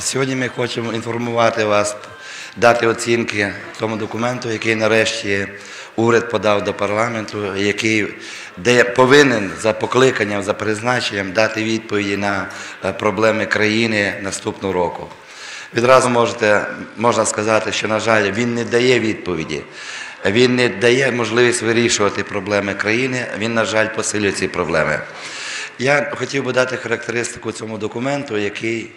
Сьогодні ми хочемо інформувати вас, дати оцінки тому документу, який нарешті уряд подав до парламенту, який повинен за покликанням, за призначенням дати відповіді на е, проблеми країни наступного року. Відразу можете, можна сказати, що, на жаль, він не дає відповіді. Він не дає можливість вирішувати проблеми країни, він, на жаль, посилює ці проблеми. Я хотів би дати характеристику цьому документу, який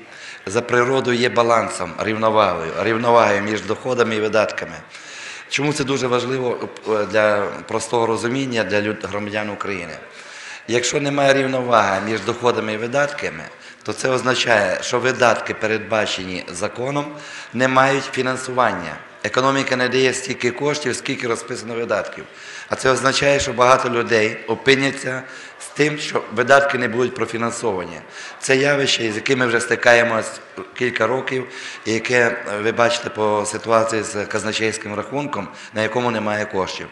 за природою є балансом, рівновагою, рівновагою між доходами і видатками. Чому це дуже важливо е, для простого розуміння для громадян України? Якщо немає рівноваги між доходами і видатками, то це означає, що видатки, передбачені законом, не мають фінансування. Економіка не дає стільки коштів, скільки розписано видатків. А це означає, що багато людей опиняться з тим, що видатки не будуть профінансовані. Це явище, з яким ми вже стикаємось кілька років, і яке е, ви бачите по ситуації з казначейським рахунком, на якому немає коштів.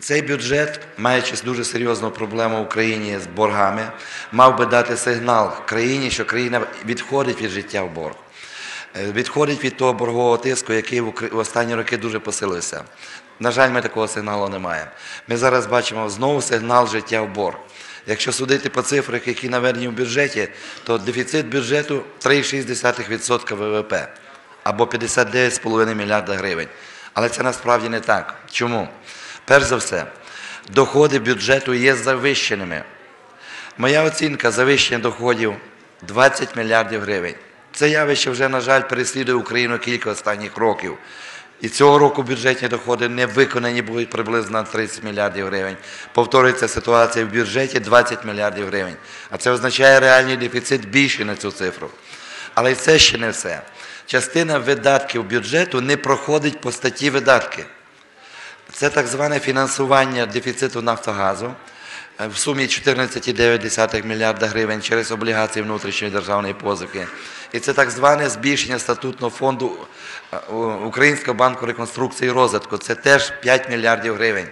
Цей бюджет, маючи дуже серйозну проблему в Україні з боргами, мав би дати сигнал країні, що країна відходить від життя в борг. Е, Відходить від того боргового тиску, який в останні роки дуже посилився. На жаль, ми такого сигналу не маємо. Ми зараз бачимо знову сигнал життя в борг. Якщо судити по цифрах, які наведені в бюджеті, то дефіцит бюджету 3,6% ВВП або 59,5 мільярда гривень. Але це насправді не так. Чому? Перш за все, доходи бюджету є завищеними. Моя оцінка завищення доходів 20 мільярдів гривень. Це явище вже, на жаль, переслідує Україну кілька останніх років. І цього року бюджетні доходи не виконані будуть приблизно на 30 мільярдів гривень. Повторюється ситуація в бюджеті 20 мільярдів гривень. А це означає реальний дефіцит більший на цю цифру. Але це ще не все. Частина видатків бюджету не проходить по статті видатки. Це так зване фінансування дефіциту Нафтогазу е, в сумі 14,9 мільярда гривень через облігації внутрішньої державної позики. І це так зване збільшення статутного фонду е, Українського банку реконструкції і розвитку. Це теж 5 мільярдів гривень.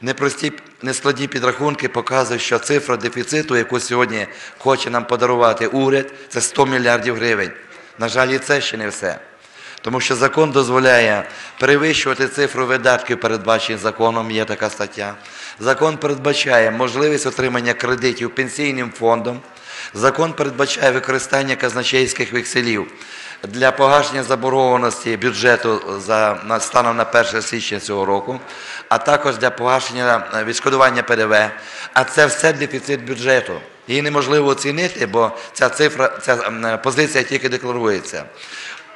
Непрості, нескладні підрахунки показують, що цифра дефіциту, яку сьогодні хоче нам подарувати уряд, це 100 мільярдів гривень. На жаль, і це ще не все. Тому що закон дозволяє перевищувати цифру видатків, передбачених законом, є така стаття. Закон передбачає можливість отримання кредитів пенсійним фондом. Закон передбачає використання казначейських векселів для погашення заборгованості бюджету за станом на 1 січня цього року, а також для погашення е, відшкодування ПДВ. А це все дефіцит бюджету. Її неможливо оцінити, бо ця цифра, ця позиція тільки декларується.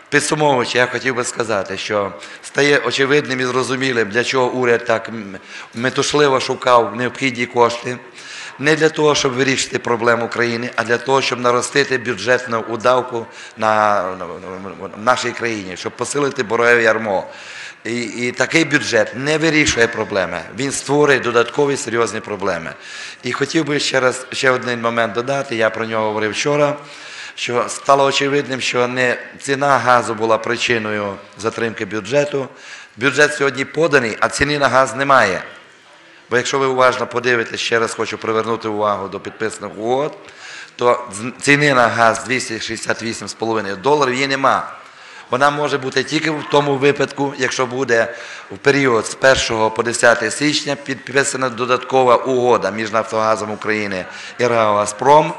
Підсумовуючи, я хотів би сказати, що стає очевидним і зрозумілим, для чого уряд так метушливо шукав необхідні кошти. Не для того, щоб вирішити проблему країни, а для того, щоб наростити бюджетну удавку на, в нашій країні, щоб посилити борове ярмо. І, і такий бюджет не вирішує проблеми, він створює додаткові серйозні проблеми. І хотів би ще раз ще один момент додати, я про нього говорив вчора що стало очевидним, що не ціна газу була причиною затримки бюджету. Бюджет сьогодні поданий, а ціни на газ немає. Бо якщо ви уважно подивитесь, ще раз хочу привернути увагу до підписаних угод, то ціни на газ 268,5 доларів її нема. Вона може бути тільки в тому випадку, якщо буде в період з 1 по 10 січня підписана додаткова угода між Нафтогазом України і РАО «Газпром».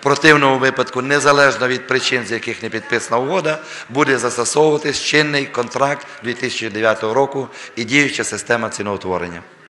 В противному випадку, незалежно від причин, з яких не підписана угода, буде застосовуватись чинний контракт 2009 року і діюча система ціноутворення.